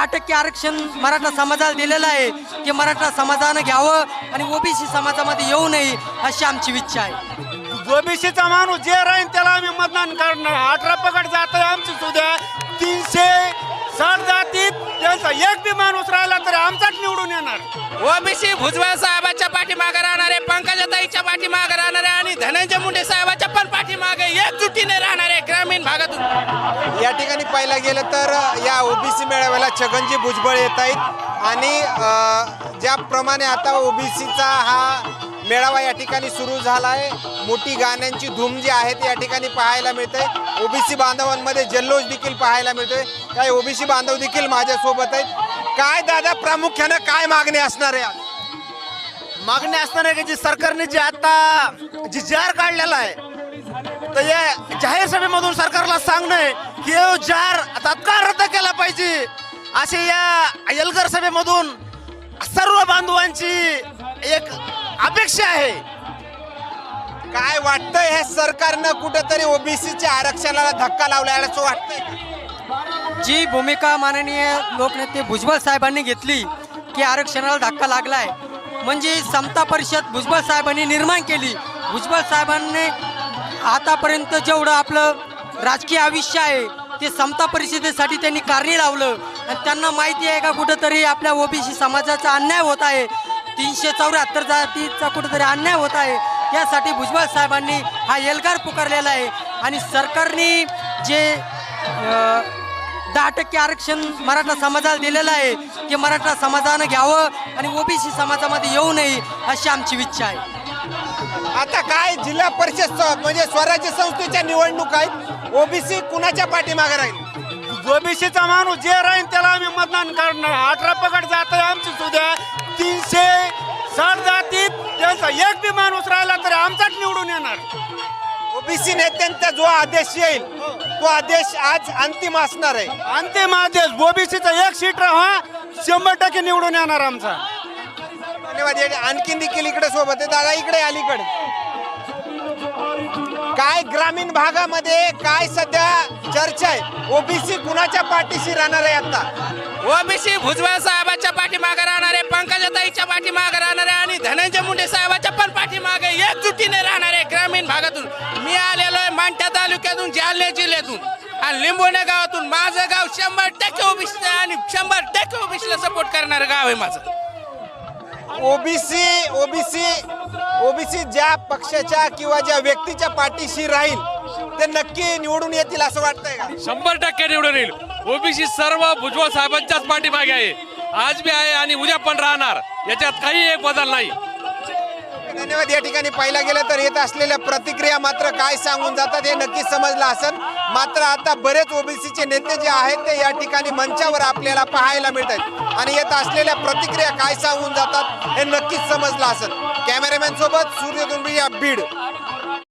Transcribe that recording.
दहा टक्के आरक्षण मराठा समाजाला दिलेलं आहे की मराठा समाजानं घ्यावं आणि ओबीसी समाजामध्ये येऊ नये अशी आमची इच्छा आहे. ओबीसीचा माणूस जे राहील त्याला आम्ही मतदान करणार. अठरा पकड जात आहे आमची सुद्धा. तीनशे साठ जातीत त्यांचा एक बी माणूस राहिला तरी आमचाच निवडून येणार. ओबीसी भुजबळ साहेबाच्या पाठीमागे राहणारे पंकजाताईच्या पाठीमागे राहणारे आणि धनंजय मुंडे साहेबाच्या पण पाठीमागे एकजुटीने राहणारे. या ठिकाणी पाहायला गेलं तर या ओबीसी मेळाव्याला छगनजी भुजबळ येत आहेत. आणि ज्याप्रमाणे आता ओबीसीचा हा मेळावा या ठिकाणी सुरू झाला आहे मोठी गाण्यांची धूम जी आहे ती या ठिकाणी पाहायला मिळते. ओबीसी बांधवांमध्ये जल्लोष देखील पाहायला मिळतोय. काही ओबीसी बांधव देखील माझ्यासोबत आहेत. काय दादा प्रामुख्यानं काय मागणी असणार आहे मागणी असणार आहे की जी सरकारने जे आता जी जार काढलेला आहे तर या जाहीर सभेमधून सरकारला सांगणं आहे की हे जार तात्काळ रद्द केला पाहिजे. असे या एल्गर सभेमधून सर्व बांधवांची एक अपेक्षा आहे. काय वाटतंय हे सरकारनं कुठंतरी ओबीसीच्या आरक्षणाला धक्का लावला असं वाटतंय? जी भूमिका माननीय लोकनेते भुजबळ साहेबांनी घेतली की आरक्षणाला धक्का लागलाय. म्हणजे समता परिषद भुजबळ साहेबांनी निर्माण केली. भुजबळ साहेबांनी आतापर्यंत जेवढं आपलं राजकीय आयुष्य आहे ते समता परिषदेसाठी त्यांनी कारणी लावलं. आणि त्यांना माहिती आहे का कुठंतरी आपल्या ओबीसी समाजाचा अन्याय होत आहे. तीनशे चौऱ्याहत्तर जातीचा कुठंतरी अन्याय होत आहे. यासाठी भुजबळ साहेबांनी हा एल्गार पुकारलेला आहे. आणि सरकारने जे दहा टक्के आरक्षण मराठा समाजाला दिलेलं आहे ते मराठा समाजानं घ्यावं आणि ओबीसी समाजामध्ये येऊ नये अशी आमची इच्छा आहे. आता काय जिल्हा परिषद म्हणजे स्वराज्य संस्थेच्या निवडणूक आहेत ओबीसी कुणाच्या पाठीमागे राहील? ओबीसीचा माणूस जे राहील त्याला आम्ही मतदान करणार. अठरा पकड जात आहे आमची सुद्धा. तीनशे साठ जातीत त्यांचा एक बी माणूस राहिला तरी आमचाच निवडून येणार. ओबीसी नेत्यांचा जो आदेश येईल तो आदेश आज अंतिम असणार आहे. अंतिम आदेश. ओबीसीचा एक सीट राहा शंभर टक्के निवडून येणार आमचा. धन्यवाद. आणखीन देखील इकडे सोबत आहे. दादा इकडे अलीकडे. काय ग्रामीण भागामध्ये काय सध्या चर्चा आहे? ओबीसी कुणाच्या पाठीशी राहणार आहे आता? ओबीसी भुजबळ साहेबाच्या पाठीमागे राहणार आहे पंकजाताईच्या पाठीमागे आहे आणि धनंजय मुंडे साहेबाच्या पण पाठीमागे एकजुटीने आहे ग्रामीण भागातून. मी आलेलो आहे मांठ्या तालुक्यातून जालना जिल्ह्यातून. आणि लिंबोणे गावातून. माझं गाव शंभर टक्के ओबीसी आणि शंभर टक्के ओबीसीला सपोर्ट करणारं गाव आहे माझं. ओबीसी ओबीसी ओबीसी ज्या पक्षाच्या किंवा ज्या व्यक्तीच्या पाठीशी राहील ते नक्की निवडून येतील असं वाटतंय का? शंभर टक्के निवडून येईल. ओबीसी सर्व भुजबळ साहेबांच्याच पाठीमागे आहे. आज बी आहे आणि उद्या पण राहणार. याच्यात काही एक बदल नाही. धन्यवाद. या ठिकाणी पाहिला गेलं तर येत असलेल्या प्रतिक्रिया मात्र काय सांगून जातात हे नक्कीच समजलं असेल. मात्र आता बरेच ओबीसीचे नेते जे आहेत ते या ठिकाणी मंचावर आपल्याला पाहायला मिळत आहेत आणि येत असलेल्या प्रतिक्रिया काय सांगून जातात हे नक्कीच समजलं असेल. कॅमेरामॅन सोबत सूर्य दुंबी या बीड.